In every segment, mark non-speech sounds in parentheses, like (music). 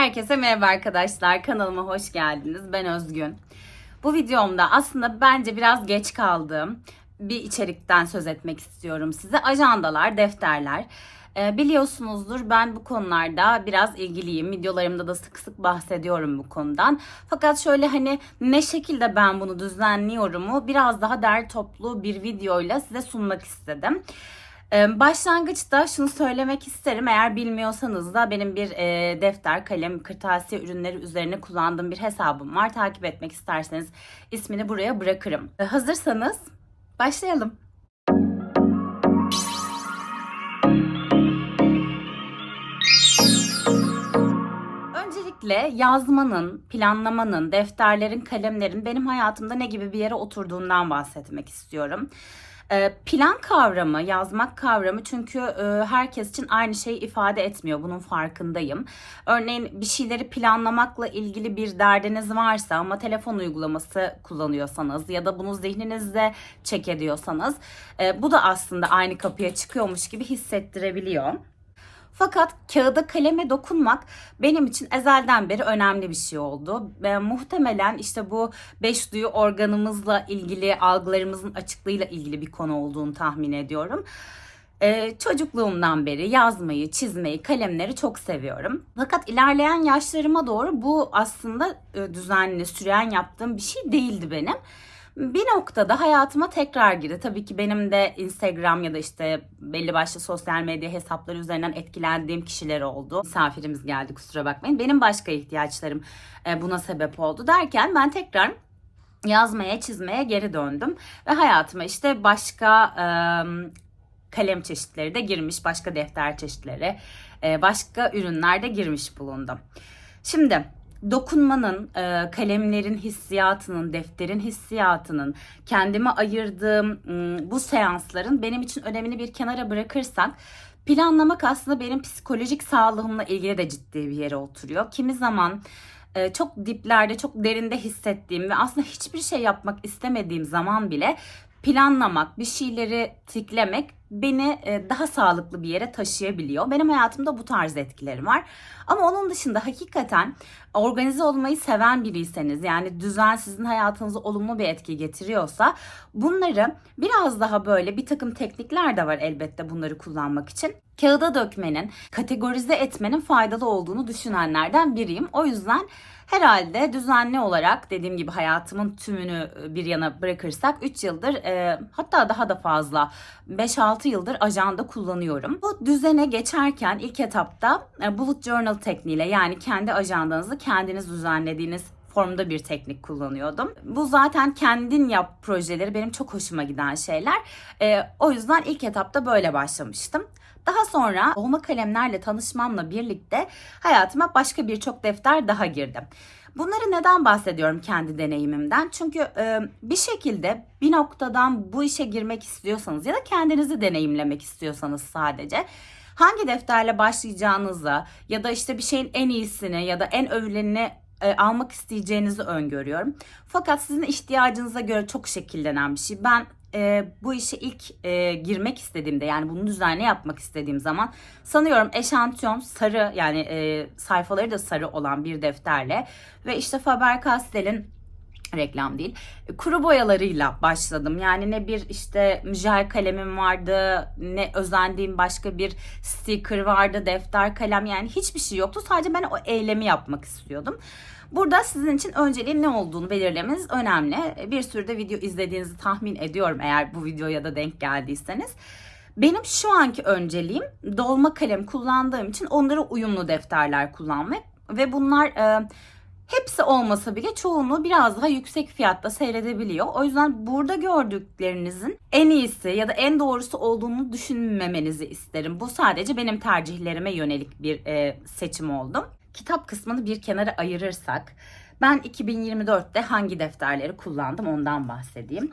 Herkese merhaba arkadaşlar. Kanalıma hoş geldiniz. Ben Özgün. Bu videomda aslında bence biraz geç kaldığım bir içerikten söz etmek istiyorum size. Ajandalar, defterler. Ee, biliyorsunuzdur ben bu konularda biraz ilgiliyim. Videolarımda da sık sık bahsediyorum bu konudan. Fakat şöyle hani ne şekilde ben bunu düzenliyorumu biraz daha derli toplu bir videoyla size sunmak istedim. Ee, Başlangıçta şunu söylemek isterim. Eğer bilmiyorsanız da benim bir e, defter, kalem, kırtasiye ürünleri üzerine kullandığım bir hesabım var. Takip etmek isterseniz ismini buraya bırakırım. Ee, Hazırsanız başlayalım. Öncelikle yazmanın, planlamanın, defterlerin, kalemlerin benim hayatımda ne gibi bir yere oturduğundan bahsetmek istiyorum. Ee, Plan kavramı, yazmak kavramı çünkü e, herkes için aynı şeyi ifade etmiyor. Bunun farkındayım. Örneğin bir şeyleri planlamakla ilgili bir derdiniz varsa ama telefon uygulaması kullanıyorsanız ya da bunu zihninizde çek ediyorsanız e, bu da aslında aynı kapıya çıkıyormuş gibi hissettirebiliyor. Fakat kağıda kaleme dokunmak benim için ezelden beri önemli bir şey oldu. Ve muhtemelen işte bu beş duyu organımızla ilgili, algılarımızın açıklığıyla ilgili bir konu olduğunu tahmin ediyorum. Ee, çocukluğumdan beri yazmayı, çizmeyi, kalemleri çok seviyorum. Fakat ilerleyen yaşlarıma doğru bu aslında e, düzenli, süren yaptığım bir şey değildi benim bir noktada hayatıma tekrar girdi. Tabii ki benim de Instagram ya da işte belli başlı sosyal medya hesapları üzerinden etkilendiğim kişiler oldu. Misafirimiz geldi kusura bakmayın. Benim başka ihtiyaçlarım e, buna sebep oldu derken ben tekrar yazmaya, çizmeye geri döndüm. Ve hayatıma işte başka kalem çeşitleri de girmiş, başka defter çeşitleri, e, başka ürünler de girmiş bulundum. Şimdi dokunmanın, e, kalemlerin hissiyatının, defterin hissiyatının, kendime ayırdığım m, bu seansların benim için önemini bir kenara bırakırsak planlamak aslında benim psikolojik sağlığımla ilgili de ciddi bir yere oturuyor. Kimi zaman e, çok diplerde, çok derinde hissettiğim ve aslında hiçbir şey yapmak istemediğim zaman bile planlamak, bir şeyleri tiklemek beni e, daha sağlıklı bir yere taşıyabiliyor. Benim hayatımda bu tarz etkileri var. Ama onun dışında hakikaten organize olmayı seven biriyseniz yani düzen sizin hayatınıza olumlu bir etki getiriyorsa bunları biraz daha böyle bir takım teknikler de var elbette bunları kullanmak için. Kağıda dökmenin, kategorize etmenin faydalı olduğunu düşünenlerden biriyim. O yüzden herhalde düzenli olarak dediğim gibi hayatımın tümünü bir yana bırakırsak 3 yıldır e, hatta daha da fazla 5-6 yıldır ajanda kullanıyorum. Bu düzene geçerken ilk etapta e, bullet journal tekniğiyle yani kendi ajandanızı kendiniz düzenlediğiniz formda bir teknik kullanıyordum. Bu zaten kendin yap projeleri benim çok hoşuma giden şeyler. E, o yüzden ilk etapta böyle başlamıştım. Daha sonra olma kalemlerle tanışmamla birlikte hayatıma başka birçok defter daha girdi. Bunları neden bahsediyorum kendi deneyimimden? Çünkü e, bir şekilde bir noktadan bu işe girmek istiyorsanız ya da kendinizi deneyimlemek istiyorsanız sadece hangi defterle başlayacağınızı ya da işte bir şeyin en iyisini ya da en övülenini e, almak isteyeceğinizi öngörüyorum. Fakat sizin ihtiyacınıza göre çok şekillenen bir şey. Ben e, bu işe ilk e, girmek istediğimde yani bunu düzenli yapmak istediğim zaman sanıyorum eşantiyon sarı yani e, sayfaları da sarı olan bir defterle ve işte Faber-Castell'in reklam değil. Kuru boyalarıyla başladım. Yani ne bir işte jel kalemim vardı, ne özendiğim başka bir sticker vardı, defter kalem yani hiçbir şey yoktu. Sadece ben o eylemi yapmak istiyordum. Burada sizin için önceliğin ne olduğunu belirlemeniz önemli. Bir sürü de video izlediğinizi tahmin ediyorum eğer bu videoya da denk geldiyseniz. Benim şu anki önceliğim dolma kalem kullandığım için onlara uyumlu defterler kullanmak ve bunlar e, hepsi olmasa bile çoğunluğu biraz daha yüksek fiyatta seyredebiliyor. O yüzden burada gördüklerinizin en iyisi ya da en doğrusu olduğunu düşünmemenizi isterim. Bu sadece benim tercihlerime yönelik bir e, seçim oldu. Kitap kısmını bir kenara ayırırsak ben 2024'te hangi defterleri kullandım ondan bahsedeyim.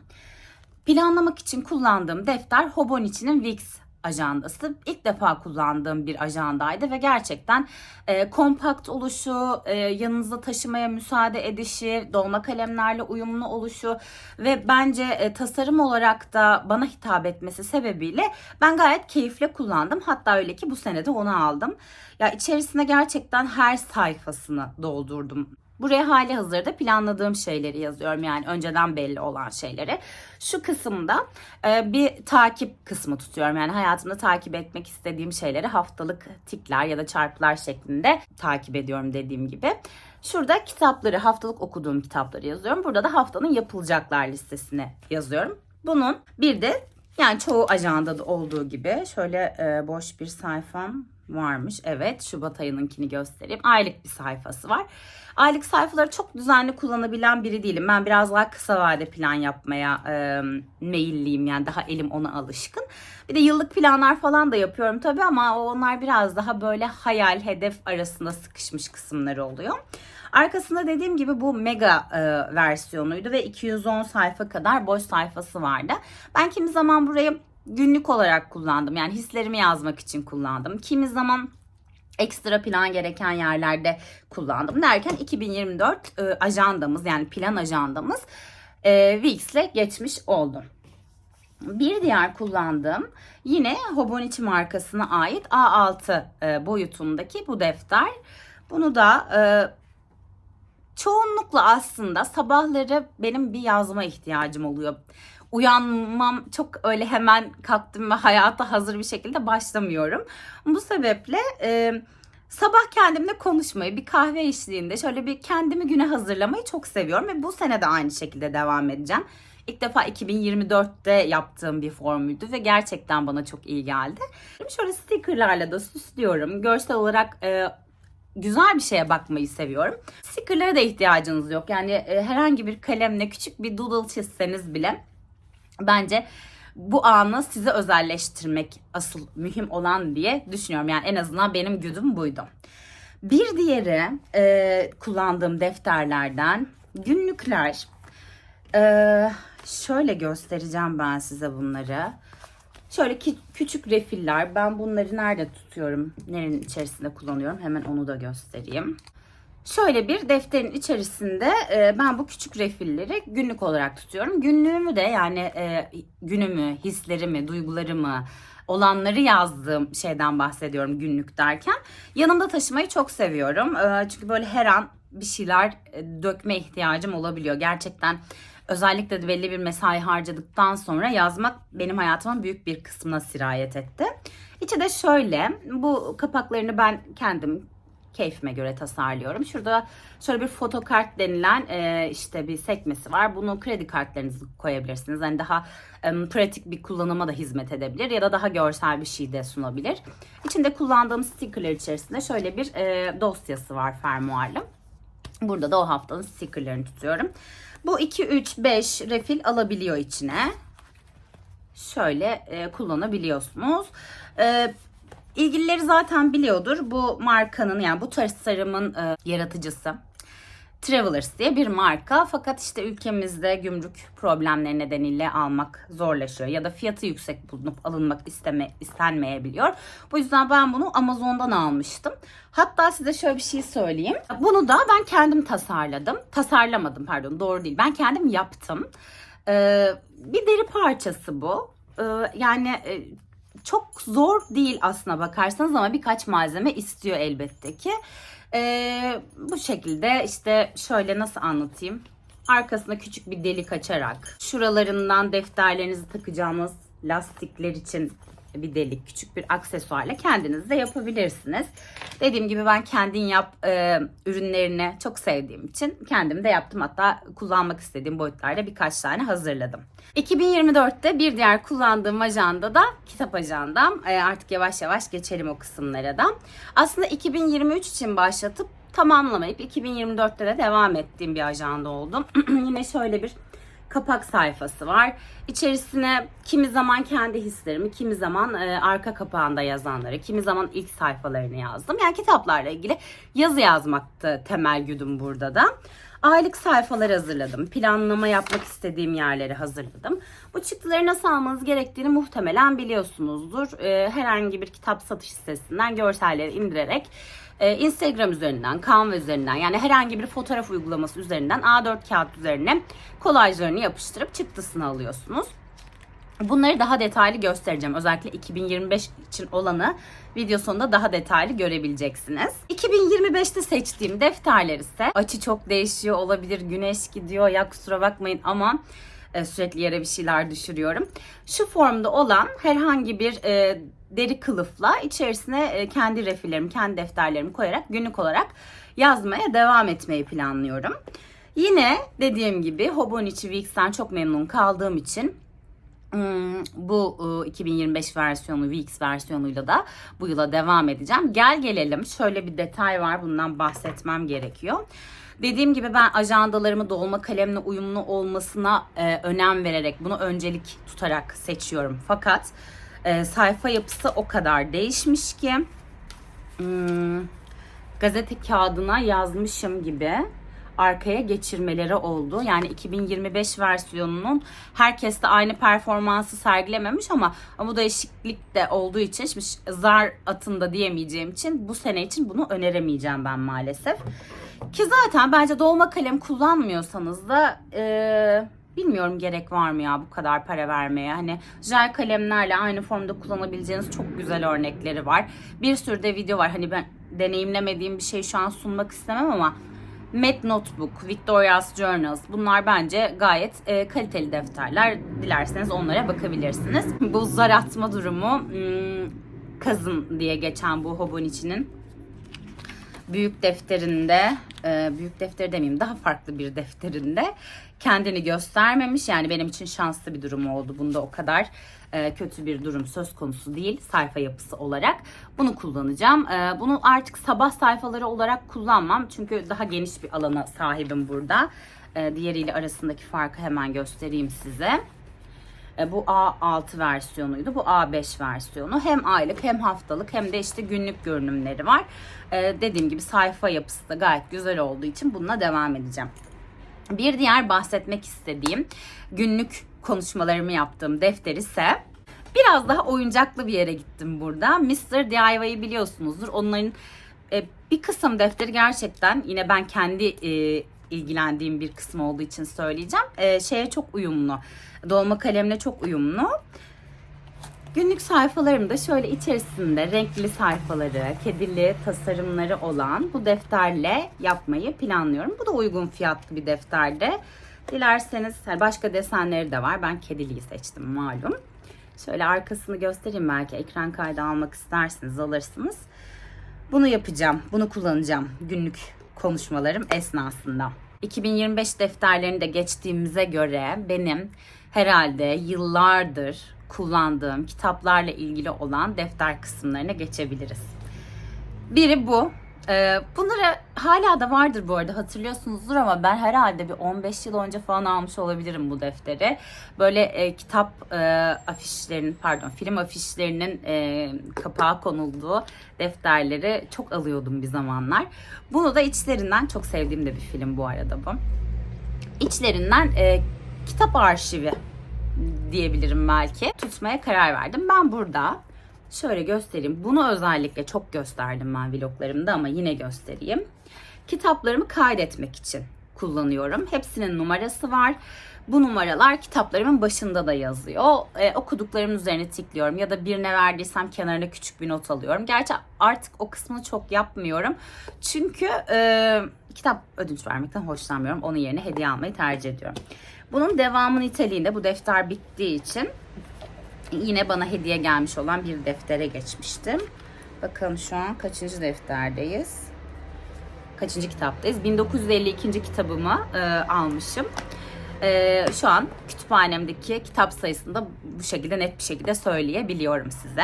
Planlamak için kullandığım defter Hobonichi'nin Wix ajandası. İlk defa kullandığım bir ajandaydı ve gerçekten e, kompakt oluşu, e, yanınızda taşımaya müsaade edişi, dolma kalemlerle uyumlu oluşu ve bence e, tasarım olarak da bana hitap etmesi sebebiyle ben gayet keyifle kullandım. Hatta öyle ki bu sene de onu aldım. Ya içerisine gerçekten her sayfasını doldurdum. Buraya hali hazırda planladığım şeyleri yazıyorum yani önceden belli olan şeyleri. Şu kısımda e, bir takip kısmı tutuyorum. Yani hayatımda takip etmek istediğim şeyleri haftalık tikler ya da çarpılar şeklinde takip ediyorum dediğim gibi. Şurada kitapları, haftalık okuduğum kitapları yazıyorum. Burada da haftanın yapılacaklar listesine yazıyorum. Bunun bir de yani çoğu ajandada olduğu gibi şöyle e, boş bir sayfam varmış. Evet Şubat ayınınkini göstereyim. Aylık bir sayfası var. Aylık sayfaları çok düzenli kullanabilen biri değilim. Ben biraz daha kısa vade plan yapmaya e, meyilliyim. Yani daha elim ona alışkın. Bir de yıllık planlar falan da yapıyorum tabii ama onlar biraz daha böyle hayal, hedef arasında sıkışmış kısımları oluyor. Arkasında dediğim gibi bu mega e, versiyonuydu ve 210 sayfa kadar boş sayfası vardı. Ben kimi zaman burayı günlük olarak kullandım. Yani hislerimi yazmak için kullandım. Kimi zaman ekstra plan gereken yerlerde kullandım derken 2024 e, ajandamız yani plan ajandamız e, Wix'le geçmiş oldu. Bir diğer kullandığım yine Hobonichi markasına ait A6 e, boyutundaki bu defter. Bunu da e, çoğunlukla aslında sabahları benim bir yazma ihtiyacım oluyor. Uyanmam çok öyle hemen kalktım ve hayata hazır bir şekilde başlamıyorum. Bu sebeple e, sabah kendimle konuşmayı, bir kahve eşliğinde şöyle bir kendimi güne hazırlamayı çok seviyorum ve bu sene de aynı şekilde devam edeceğim. İlk defa 2024'te yaptığım bir formüydü ve gerçekten bana çok iyi geldi. Şöyle stickerlarla da süslüyorum. Görsel olarak e, güzel bir şeye bakmayı seviyorum. Stickerlara da ihtiyacınız yok. Yani e, herhangi bir kalemle küçük bir doodle çizseniz bile bence bu anı size özelleştirmek asıl mühim olan diye düşünüyorum. Yani en azından benim güdüm buydu. Bir diğeri e, kullandığım defterlerden günlükler. E, şöyle göstereceğim ben size bunları. Şöyle ki, küçük refiller. Ben bunları nerede tutuyorum? Nerenin içerisinde kullanıyorum? Hemen onu da göstereyim. Şöyle bir defterin içerisinde e, ben bu küçük refilleri günlük olarak tutuyorum. Günlüğümü de yani e, günümü, hislerimi, duygularımı, olanları yazdığım şeyden bahsediyorum günlük derken. Yanımda taşımayı çok seviyorum. E, çünkü böyle her an bir şeyler e, dökme ihtiyacım olabiliyor. Gerçekten özellikle de belli bir mesai harcadıktan sonra yazmak benim hayatımın büyük bir kısmına sirayet etti. İçi de şöyle. Bu kapaklarını ben kendim keyfime göre tasarlıyorum. Şurada şöyle bir fotokart denilen e, işte bir sekmesi var. Bunu kredi kartlarınızı koyabilirsiniz. Yani daha e, pratik bir kullanıma da hizmet edebilir ya da daha görsel bir şey de sunabilir. İçinde kullandığım stickerler içerisinde şöyle bir e, dosyası var fermuarlı. Burada da o haftanın stickerlerini tutuyorum. Bu 2, 3, 5 refil alabiliyor içine. Şöyle e, kullanabiliyorsunuz. E, ilgilileri zaten biliyordur. Bu markanın yani bu tasarımın e, yaratıcısı. Travelers diye bir marka fakat işte ülkemizde gümrük problemleri nedeniyle almak zorlaşıyor ya da fiyatı yüksek bulunup alınmak isteme istenmeyebiliyor. Bu yüzden ben bunu Amazon'dan almıştım. Hatta size şöyle bir şey söyleyeyim. Bunu da ben kendim tasarladım. Tasarlamadım pardon doğru değil. Ben kendim yaptım. Ee, bir deri parçası bu. Ee, yani e, çok zor değil aslına bakarsanız ama birkaç malzeme istiyor elbette ki. Ee, bu şekilde işte şöyle nasıl anlatayım. Arkasına küçük bir delik açarak şuralarından defterlerinizi takacağınız lastikler için bir delik, küçük bir aksesuarla kendiniz de yapabilirsiniz. Dediğim gibi ben kendin yap e, ürünlerini çok sevdiğim için kendim de yaptım. Hatta kullanmak istediğim boyutlarda birkaç tane hazırladım. 2024'te bir diğer kullandığım ajanda da kitap ajandam. E, artık yavaş yavaş geçelim o kısımlara da. Aslında 2023 için başlatıp tamamlamayıp 2024'te de devam ettiğim bir ajanda oldum. (clears throat) Yine şöyle bir kapak sayfası var. İçerisine kimi zaman kendi hislerimi, kimi zaman e, arka kapağında yazanları, kimi zaman ilk sayfalarını yazdım. Yani kitaplarla ilgili yazı yazmaktı temel güdüm burada da. Aylık sayfalar hazırladım. Planlama yapmak istediğim yerleri hazırladım. Bu çıktıları nasıl almanız gerektiğini muhtemelen biliyorsunuzdur. Ee, herhangi bir kitap satış sitesinden görselleri indirerek e, Instagram üzerinden, Canva üzerinden yani herhangi bir fotoğraf uygulaması üzerinden A4 kağıt üzerine kolajlarını yapıştırıp çıktısını alıyorsunuz. Bunları daha detaylı göstereceğim. Özellikle 2025 için olanı video sonunda daha detaylı görebileceksiniz. 2025'te seçtiğim defterler ise açı çok değişiyor olabilir. Güneş gidiyor ya kusura bakmayın ama e, sürekli yere bir şeyler düşürüyorum. Şu formda olan herhangi bir e, deri kılıfla içerisine e, kendi refillerimi, kendi defterlerimi koyarak günlük olarak yazmaya devam etmeyi planlıyorum. Yine dediğim gibi Hobonichi Weeks'ten çok memnun kaldığım için Hmm, bu e, 2025 versiyonu, Weeks versiyonuyla da bu yıla devam edeceğim. Gel gelelim şöyle bir detay var bundan bahsetmem gerekiyor. Dediğim gibi ben ajandalarımı dolma kalemle uyumlu olmasına e, önem vererek bunu öncelik tutarak seçiyorum. Fakat e, sayfa yapısı o kadar değişmiş ki hmm, gazete kağıdına yazmışım gibi arkaya geçirmeleri oldu. Yani 2025 versiyonunun herkes de aynı performansı sergilememiş ama, bu değişiklik de olduğu için şimdi zar atında diyemeyeceğim için bu sene için bunu öneremeyeceğim ben maalesef. Ki zaten bence dolma kalem kullanmıyorsanız da e, bilmiyorum gerek var mı ya bu kadar para vermeye. Hani jel kalemlerle aynı formda kullanabileceğiniz çok güzel örnekleri var. Bir sürü de video var. Hani ben deneyimlemediğim bir şey şu an sunmak istemem ama Met Notebook, Victoria's Journals bunlar bence gayet e, kaliteli defterler. Dilerseniz onlara bakabilirsiniz. (laughs) Bu zar atma durumu hmm, Kazın diye geçen bu Hobonichi'nin büyük defterinde, e, büyük defteri demeyeyim daha farklı bir defterinde kendini göstermemiş. Yani benim için şanslı bir durum oldu. Bunda o kadar e, kötü bir durum söz konusu değil sayfa yapısı olarak. Bunu kullanacağım. E, bunu artık sabah sayfaları olarak kullanmam. Çünkü daha geniş bir alana sahibim burada. E, diğeriyle arasındaki farkı hemen göstereyim size. E, bu A6 versiyonuydu. Bu A5 versiyonu. Hem aylık hem haftalık hem de işte günlük görünümleri var. Dediğim gibi sayfa yapısı da gayet güzel olduğu için bununla devam edeceğim. Bir diğer bahsetmek istediğim günlük konuşmalarımı yaptığım defter ise biraz daha oyuncaklı bir yere gittim burada. Mr. DIY'yi biliyorsunuzdur. Onların e, bir kısım defteri gerçekten yine ben kendi e, ilgilendiğim bir kısım olduğu için söyleyeceğim. E, şeye çok uyumlu. Dolma kalemle çok uyumlu. Günlük sayfalarımda şöyle içerisinde renkli sayfaları, kedili tasarımları olan bu defterle yapmayı planlıyorum. Bu da uygun fiyatlı bir defterdi. Dilerseniz yani başka desenleri de var. Ben kediliyi seçtim malum. Şöyle arkasını göstereyim belki ekran kaydı almak isterseniz alırsınız. Bunu yapacağım. Bunu kullanacağım günlük konuşmalarım esnasında. 2025 defterlerini de geçtiğimize göre benim herhalde yıllardır kullandığım kitaplarla ilgili olan defter kısımlarına geçebiliriz. Biri bu. Ee, bunları hala da vardır bu arada hatırlıyorsunuzdur ama ben herhalde bir 15 yıl önce falan almış olabilirim bu defteri. Böyle e, kitap e, afişlerinin pardon film afişlerinin e, kapağı konulduğu defterleri çok alıyordum bir zamanlar. Bunu da içlerinden çok sevdiğim de bir film bu arada bu. İçlerinden e, kitap arşivi diyebilirim belki. Tutmaya karar verdim. Ben burada şöyle göstereyim. Bunu özellikle çok gösterdim ben vloglarımda ama yine göstereyim. Kitaplarımı kaydetmek için kullanıyorum. Hepsinin numarası var. Bu numaralar kitaplarımın başında da yazıyor. Ee, okuduklarımın üzerine tıklıyorum ya da birine verdiysem kenarına küçük bir not alıyorum. Gerçi artık o kısmını çok yapmıyorum. Çünkü e, kitap ödünç vermekten hoşlanmıyorum. Onun yerine hediye almayı tercih ediyorum. Bunun devamı niteliğinde bu defter bittiği için yine bana hediye gelmiş olan bir deftere geçmiştim. Bakalım şu an kaçıncı defterdeyiz? Kaçıncı kitaptayız? 1952. kitabımı e, almışım. E, şu an kütüphanemdeki kitap sayısını da bu şekilde net bir şekilde söyleyebiliyorum size.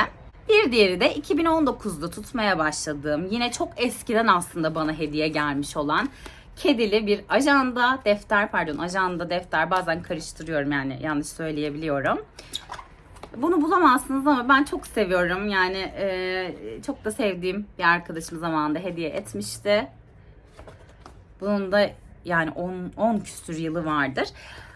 Bir diğeri de 2019'da tutmaya başladığım, yine çok eskiden aslında bana hediye gelmiş olan kedili bir ajanda, defter pardon ajanda, defter bazen karıştırıyorum yani yanlış söyleyebiliyorum. Bunu bulamazsınız ama ben çok seviyorum. Yani e, çok da sevdiğim bir arkadaşım zamanında hediye etmişti. Bunun da yani 10, 10 küsür yılı vardır.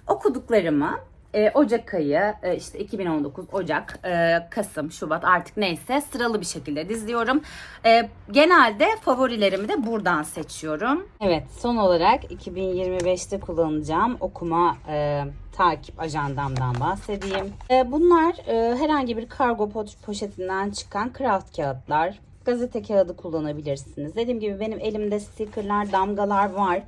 Okuduklarımı e, Ocak ayı e, işte 2019 Ocak, e, Kasım, Şubat artık neyse sıralı bir şekilde diziyorum. E, genelde favorilerimi de buradan seçiyorum. Evet son olarak 2025'te kullanacağım okuma e, takip ajandamdan bahsedeyim. E, bunlar e, herhangi bir kargo po- poşetinden çıkan craft kağıtlar. Gazete kağıdı kullanabilirsiniz. Dediğim gibi benim elimde stickerlar, damgalar var.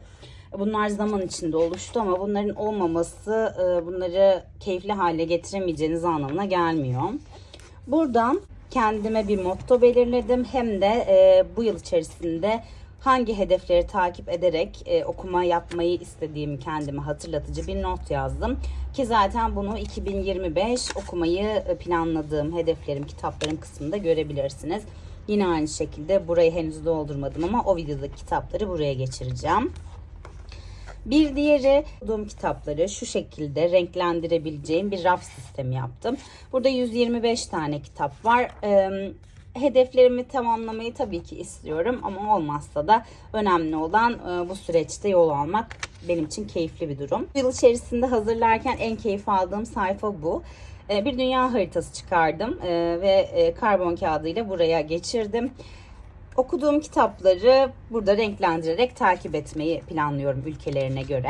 Bunlar zaman içinde oluştu ama bunların olmaması e, bunları keyifli hale getiremeyeceğiniz anlamına gelmiyor. Buradan kendime bir motto belirledim. Hem de e, bu yıl içerisinde hangi hedefleri takip ederek e, okuma yapmayı istediğimi kendime hatırlatıcı bir not yazdım. Ki zaten bunu 2025 okumayı planladığım hedeflerim, kitaplarım kısmında görebilirsiniz. Yine aynı şekilde burayı henüz doldurmadım ama o videodaki kitapları buraya geçireceğim. Bir diğeri okuduğum kitapları şu şekilde renklendirebileceğim bir raf sistemi yaptım. Burada 125 tane kitap var. Ee, hedeflerimi tamamlamayı tabii ki istiyorum ama olmazsa da önemli olan bu süreçte yol almak benim için keyifli bir durum. Bu yıl içerisinde hazırlarken en keyif aldığım sayfa bu. Bir dünya haritası çıkardım ve karbon kağıdıyla buraya geçirdim. Okuduğum kitapları burada renklendirerek takip etmeyi planlıyorum ülkelerine göre.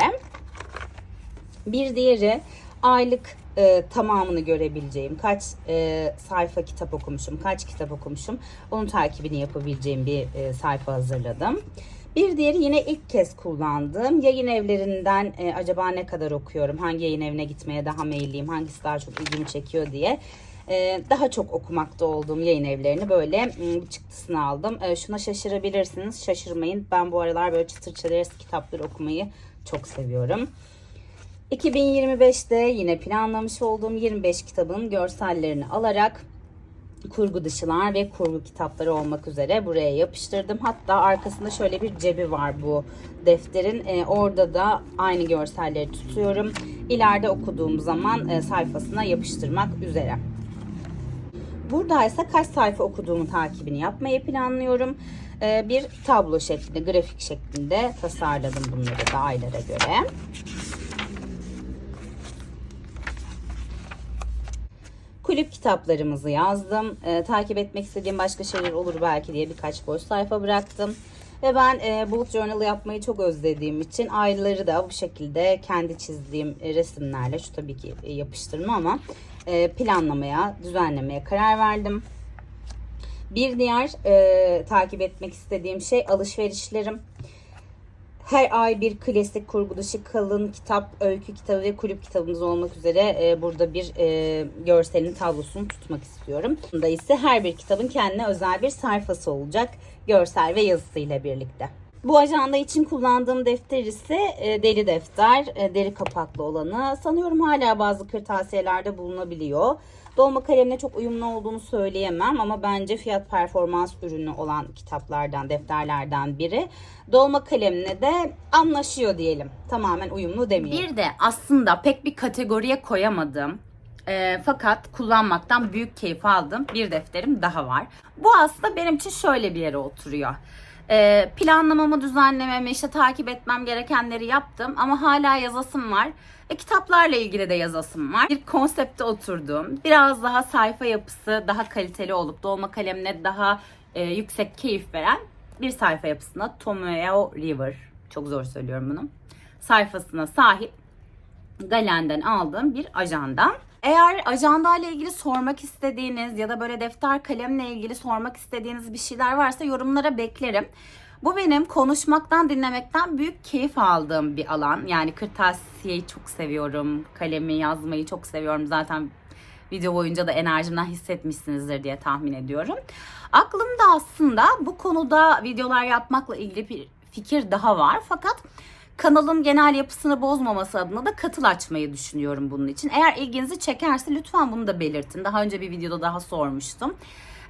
Bir diğeri aylık e, tamamını görebileceğim, kaç e, sayfa kitap okumuşum, kaç kitap okumuşum, onun takibini yapabileceğim bir e, sayfa hazırladım. Bir diğeri yine ilk kez kullandığım yayın evlerinden e, acaba ne kadar okuyorum, hangi yayın evine gitmeye daha meyilliyim, hangisi daha çok ilgimi çekiyor diye daha çok okumakta olduğum yayın evlerini böyle m, çıktısını aldım. E, şuna şaşırabilirsiniz, şaşırmayın. Ben bu aralar böyle çıtır çerez kitapları okumayı çok seviyorum. 2025'te yine planlamış olduğum 25 kitabın görsellerini alarak kurgu dışılar ve kurgu kitapları olmak üzere buraya yapıştırdım. Hatta arkasında şöyle bir cebi var bu defterin. Ee, orada da aynı görselleri tutuyorum. İleride okuduğum zaman e, sayfasına yapıştırmak üzere. Burada ise kaç sayfa okuduğumu takibini yapmayı planlıyorum. Ee, bir tablo şeklinde, grafik şeklinde tasarladım bunları da aylara göre. Kulüp kitaplarımızı yazdım. Ee, takip etmek istediğim başka şeyler olur belki diye birkaç boş sayfa bıraktım. Ve ben e, bullet journal yapmayı çok özlediğim için ayları da bu şekilde kendi çizdiğim e, resimlerle şu tabii ki e, yapıştırma ama e, planlamaya, düzenlemeye karar verdim. Bir diğer e, takip etmek istediğim şey alışverişlerim. Her ay bir klasik kurgu dışı kalın kitap, öykü kitabı ve kulüp kitabımız olmak üzere e, burada bir e, görselin tablosunu tutmak istiyorum. Bunda ise her bir kitabın kendine özel bir sayfası olacak. Görsel ve yazısıyla birlikte. Bu ajanda için kullandığım defter ise e, deri defter, e, deri kapaklı olanı. Sanıyorum hala bazı kırtasiyelerde bulunabiliyor. Dolma kalemle çok uyumlu olduğunu söyleyemem ama bence fiyat performans ürünü olan kitaplardan, defterlerden biri. Dolma kalemle de anlaşıyor diyelim. Tamamen uyumlu demeyelim. Bir de aslında pek bir kategoriye koyamadım. E, fakat kullanmaktan büyük keyif aldım. Bir defterim daha var. Bu aslında benim için şöyle bir yere oturuyor. E, planlamamı, düzenlememi, işte takip etmem gerekenleri yaptım ama hala yazasım var. Ve kitaplarla ilgili de yazasım var. Bir konsepte oturdum. Biraz daha sayfa yapısı daha kaliteli olup dolma kalemle daha e, yüksek keyif veren bir sayfa yapısına Tomoeo River, çok zor söylüyorum bunu, sayfasına sahip Galen'den aldığım bir ajanda. Eğer ajanda ile ilgili sormak istediğiniz ya da böyle defter kalemle ilgili sormak istediğiniz bir şeyler varsa yorumlara beklerim. Bu benim konuşmaktan, dinlemekten büyük keyif aldığım bir alan. Yani kırtasiyeyi çok seviyorum. Kalemi yazmayı çok seviyorum. Zaten video boyunca da enerjimden hissetmişsinizdir diye tahmin ediyorum. Aklımda aslında bu konuda videolar yapmakla ilgili bir fikir daha var. Fakat kanalın genel yapısını bozmaması adına da katıl açmayı düşünüyorum bunun için. Eğer ilginizi çekerse lütfen bunu da belirtin. Daha önce bir videoda daha sormuştum.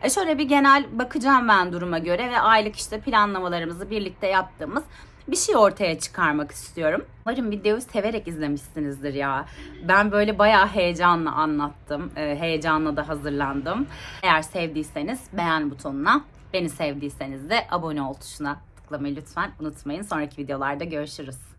E şöyle bir genel bakacağım ben duruma göre ve aylık işte planlamalarımızı birlikte yaptığımız bir şey ortaya çıkarmak istiyorum. Umarım videoyu severek izlemişsinizdir ya. Ben böyle bayağı heyecanla anlattım. Ee, heyecanla da hazırlandım. Eğer sevdiyseniz beğen butonuna, beni sevdiyseniz de abone ol tuşuna tıklamayı lütfen unutmayın. Sonraki videolarda görüşürüz.